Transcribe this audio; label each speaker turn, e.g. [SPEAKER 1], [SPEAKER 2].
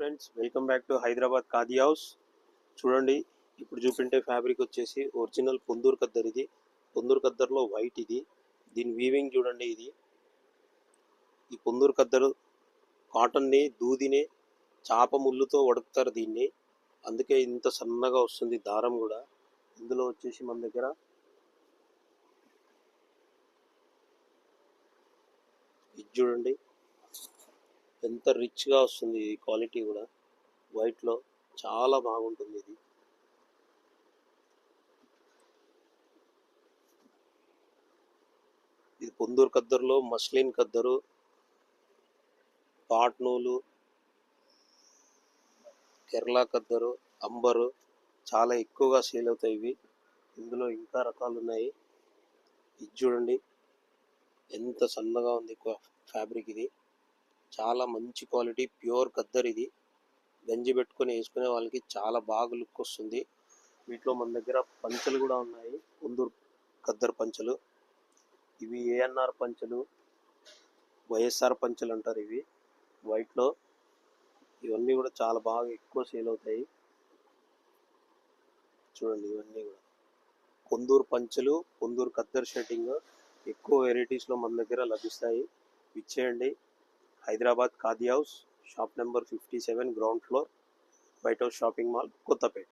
[SPEAKER 1] Friends welcome back to Hyderabad Khadi house చూడండి ఇప్పుడు చూపించే ఫ్యాబ్రిక్ వచ్చేసి ఒరిజినల్ పొందూరు కద్దర్ ఇది. పొందూరు కద్దర్లో వైట్ ఇది. దీని వీవింగ్ చూడండి ఇది. ఈ పొందూరు కద్దరు కాటన్ని దూదిని చాప ముళ్ళుతో వడుకుతారు దీన్ని. అందుకే ఇంత సన్నగా వస్తుంది దారం కూడా. ఇందులో వచ్చేసి మన దగ్గర ఇది చూడండి. ఎంత రిచ్గా వస్తుంది ఈ క్వాలిటీ కూడా. వైట్లో చాలా బాగుంటుంది ఇది. ఇది పొందూరు కద్దరులో మస్లిన్ కద్దరు పాట్ నూలు కేరళ కద్దరు అంబరు చాలా ఎక్కువగా సేల్ అవుతాయి ఇవి. ఇందులో ఇంకా రకాలు ఉన్నాయి. ఇది చూడండి. ఎంత సన్నగా ఉంది ఫ్యాబ్రిక్ ఇది. చాలా మంచి క్వాలిటీ ప్యూర్ కద్దర్ ఇది. గంజి పెట్టుకొని వేసుకునే వాళ్ళకి చాలా బాగా లుక్ వస్తుంది. వీటిలో మన దగ్గర పంచలు కూడా ఉన్నాయి. కుందూరు కద్దర్ పంచలు. ఇవి ఏఎన్ఆర్ పంచలు వైఎస్ఆర్ పంచలు అంటారు ఇవి. వైట్లో ఇవన్నీ కూడా చాలా బాగా ఎక్కువ సేల్ అవుతాయి. చూడండి ఇవన్నీ కూడా. కొందూరు పంచలు కొందూరు కద్దర్ షర్టింగ్ ఎక్కువ వెరైటీస్లో మన దగ్గర లభిస్తాయి. ఇచ్చేయండి Hyderabad khadi house shop number fifty seven ground floor white house shopping mall Kothapet